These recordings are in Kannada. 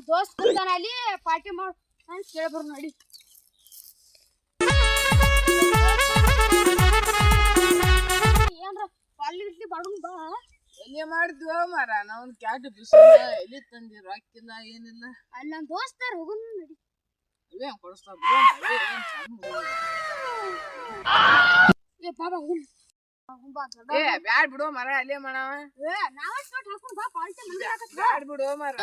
ನಮ್ ದೋಸ್ತ್ ಕೂತಾನ ಅಲ್ಲಿ ಪಾರ್ಟಿ ಮಾಡ್ ಅಂತ ಕೇಳ್ಬರ್ ನೋಡಿ. ಏನ್ರ ಅಲ್ಲಿ ಇಡ್ಲಿ ಬಾಡುನ್ ಬಾ. ಎಲ್ಲಿ ಮಾಡಿದ್ವ ಮಾರ ನಾವು ಕ್ಯಾಟ್ ಬಿಸಿಲ ಎಲ್ಲಿ ತಂದಿ ರೊಕ್ಕಿಲ್ಲ ಏನಿಲ್ಲ. ಅಲ್ಲಿ ನಮ್ ದೋಸ್ತಾರ ಹೋಗುನ್ ನೋಡಿ. ಕೊಡಿಸ್ತಾರ ಏನ್ ಸಣ್ಣ ಏ ಬಾಬಾ ಏ ಬ್ಯಾಡ್ ಬಿಡು ಮರ ಅಲ್ಲೇ ಮಾಡವ ಬ್ಯಾಡ್ ಬಿಡು ಮರ.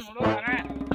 ನೋಡು ಮರ.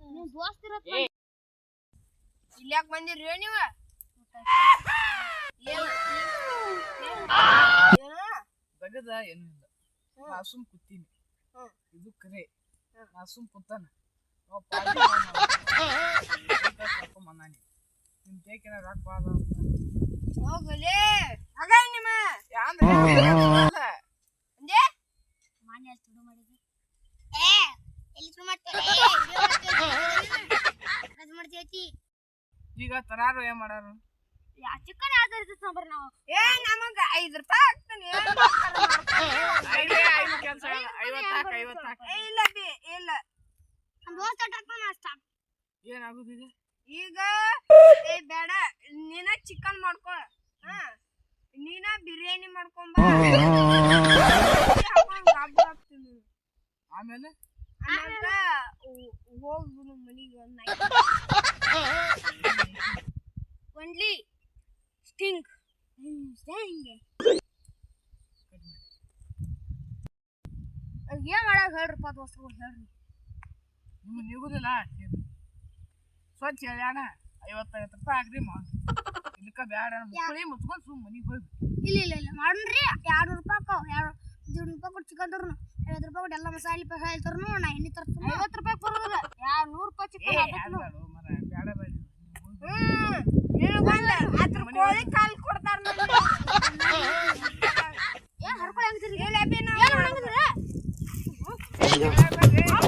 ನಮ್ ಕೇಳ ಇರತ್ತ ಏ. ಇಲ್ಲಿ ಯಾಕೆ ಬಂದಿರಿ ನೀವ? ಬಗದ ಏನು ಇಲ್ಲ ನಾ ಸುಮ್ ಕೂತೀನಿ. ಇದು ಕರೆ. ನಾ ಸುಮ್ ಕೂತಾನ. ಮನಾನಿ ನಿಮ್ ರೊಕ್ಕ ಬಾದ ಹೋಗಲೇ ಆಗ ನಿಮ್ಮ? ಮಾನ್ಯ ತುಡು ಮಾಡಿದ್ವಿ ಏ ಎಲ್ಲಿ ತುಡು ಮಾಡ್ತೀರಿ ಅದು ಈಗ ತರಾರು ಏನ್ ಮಾಡಾರು? ಯಾ ಚಿಕನ್ ಯಾವ್ದು ಇರ್ತೈತಿ ನಾವು ಏ ನಮಗ ಐದ್ ರೂಪಾಯಿ ಹಾಕ್ತಾನೆ. ಐದೇ ಐದು ಕೆಲ್ಸ ಐವತ್ತಾಕ ಐವತ್ತಾಕ ಏ ಇಲ್ಲ ಬಿ ಇಲ್ಲ. ನಮ್ಮ ದೋಸ್ತ ಹಾಕ್ತಾನ ಸ್ಟಾಪ್ ಏನಾಗುದಿದೆ ಈಗ? ಏ ಬೇಡ ನೀನ ಚಿಕನ್ ಮಾಡ್ಕೊ. ಹಾ ನೀನ ಬಿರಿಯಾನಿ ಮಾಡ್ಕೊಂಬ. ಆಮೇಲೆ? ಆಮೇಲೆ ಹೋಗ್ಬಿಡು ಮನಿಗೆ ಒಂದ್ ಒನ್ಲಿ ಸ್ಟಿಂಗ್ ಹಿಂಗೆ ಏನ್ ಮಾಡಾಗ ಹೇಳ್ರಪ್ಪ ದೋಸ್ತರು ಹೇಳ್ರಿ. ನಿಮ್ಗೆ ನಿಗುದಿಲ್ಲ ಸ್ವಚ್ಛ ಹೇಳ್ಯಾಣ ಐವತ್ತೈವತ್ತು ರೂಪಾಯಿ ಹಾಕ್ರಿ ಮಾ. ಇಲ್ಲಕ ಬ್ಯಾಡ ಮುಕ್ಕಳಿ ಮುಚ್ಕೊಂಡು ಸುಮ್ ಮನಿಗೆ ಹೋಗಿ ಇಲ್ಲ ಇಲ್ಲ ಇಲ್ಲ ಮಾಡ್ರಿ. ಎರಡು ರೂಪಾಯಿ ಅಕ್ಕಾವ ಎರಡು ಎರಡು ರೂಪಾಯಿ ಕೊಟ್ಟು ಚಿಕನ್ ತರ್ನು. ಐವತ್ತು ರೂಪಾಯಿ ಕೊಟ್ಟು ಎಲ್ಲ ಮಸಾಲೆ ಪಸಾಲೆ ತರ್ನು ನಾ ಎಣ್ಣೆ ತರ್ತೀನಿ. ಐವತ್ತು ರೂಪಾಯಿ ಬರೋದಿಲ್ಲ ಎರಡು ನೂರು ರೂಪಾಯಿ ಏ ಚಿಕನ್ ಯಾರು ಬೇಡ ಮರ ಬ್ಯಾಡ ಬೇಡ ಹ್ಮ್ ನಿನಗೊಂದು ಅದ್ರ ಕೋಳಿ ಕಾಲ್ ಕೊಡ್ತಾರ ಏನ್